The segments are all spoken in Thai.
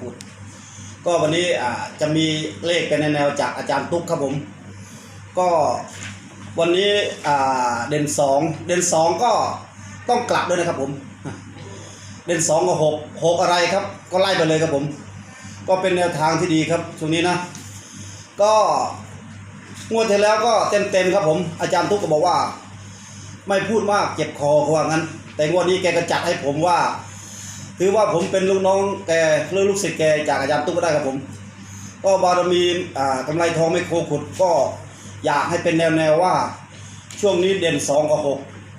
ขุดก็วันนี้อ่าจะมีเลขเป็นแนวจากอาจารย์ตุ๊กครับผม ก็วันนี้อ่าเด่นสองเด่นสองก็ต้องกลับด้วยนะครับผม เด่นสองกับหกหกอะไรครับ ก็ไล่ไปเลยครับผม ก็เป็นแนวทางที่ดีครับช่วงนี้นะ ก็งวดที่แล้วก็เต็มเต็มครับผม อาจารย์ตุ๊กก็บอกว่า ไม่พูดมากเจ็บคอเขาว่างั้น แต่งวดนี้แกก็จัดให้ผมว่า ถือว่าผมเป็นลูกน้องแกหรือลูกศิษย์แกจากอาจารย์ตุ๊กก็ได้ครับผม ก็บารมีอ่ากำไรทองไม่โคขุดก็อยากให้เป็นแนวแนวว่า ช่วงนี้เด่นสองกับหก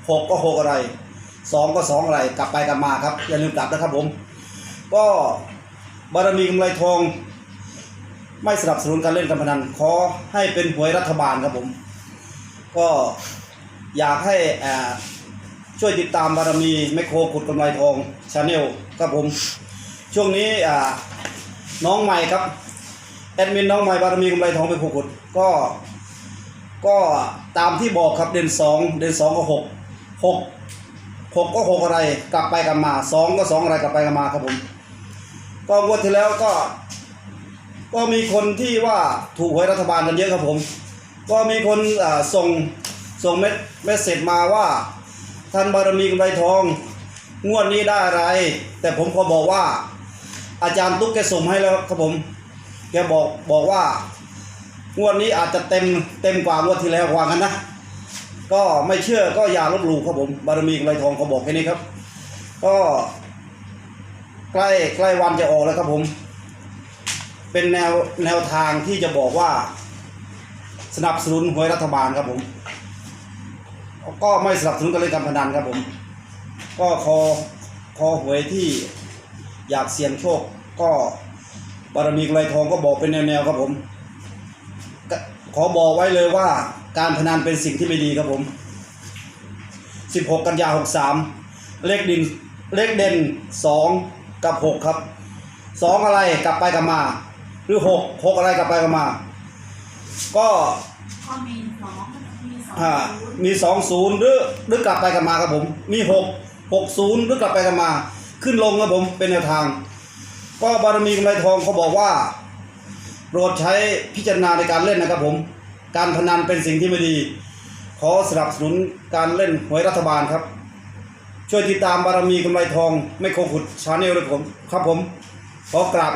หกก็หกอะไรสองก็สองอะไรกลับไปกลับมาครับอย่าลืมกลับนะครับผม ก็บารมีกำไรทอง ไม่สนับสนุนการเล่นการพนันขอให้เป็นหวยรัฐบาลครับผม ก็อยากให้อ่า ช่วยติดตามบารมีแมคโครขุดกำไรทองชาแนลครับผม ช่วงนี้อ่าน้องใหม่ครับแอดมินน้องใหม่บารมีกำไรทองไปโคขุดก็ก็ตามที่บอกครับเด่นสองเด่นสองก็หกหกหกก็หกอะไรกลับไปกลับมาสองก็สองอะไรกลับไปกลับมาครับผม ก็งวดที่แล้วก็ ก็มีคนที่ว่าถูกหวยรัฐบาลกันเยอะครับผม ก็มีคนส่งส่งเมสเมสเสจมาว่า ท่านบารมีกำไรทอง งวดนี้ได้อะไร แต่ผมขอบอกว่า อาจารย์ตุ๊กแกส่งให้แล้วครับผมแกบอกบอกว่างวดนี้อาจจะเต็มเต็มกว่างวดที่แล้วกว่ากันนะก็ไม่เชื่อก็อย่าลบหลู่ครับผมบารมีกำไรทองเขาบอกแค่นี้ครับ ก็ใกล้ใกล้วันจะออกแล้วครับผม เป็นแนวแนวทางที่จะบอกว่า สนับสนุนหวยรัฐบาลครับผม ก็ไม่สนับสนุนการเล่นการพนันครับผม ก็คอคอหวยที่อยากเสี่ยงโชค ก็บารมีกำไรทองก็บอกเป็นแนวๆครับผม ขอบอกไว้เลยว่าการพนันเป็นสิ่งที่ไม่ดีครับผม 16 กันยา 63 เลขดินเลขเด่น 2 กับ 6 ครับ 2 อะไรกลับไปกลับมา หรือ 6 6 อะไรกลับไปกลับมา ก็ก็มีสอง มีสองศูนย์หรือหรือกลับไปกลับมาครับผม มี6 60หรือกลับไปกลับมา ขึ้นลงครับผมเป็นแนวทาง ก็บารมีกำไรทองเขาบอกว่าโปรดใช้พิจารณาในการเล่นนะครับผม การพนันเป็นสิ่งที่ไม่ดี ขอสนับสนุนการเล่นหวยรัฐบาลครับ ช่วยติดตามบารมีกำไรทอง ไม่โคขุดชาแนลด้วยผม ครับผมขอกราบ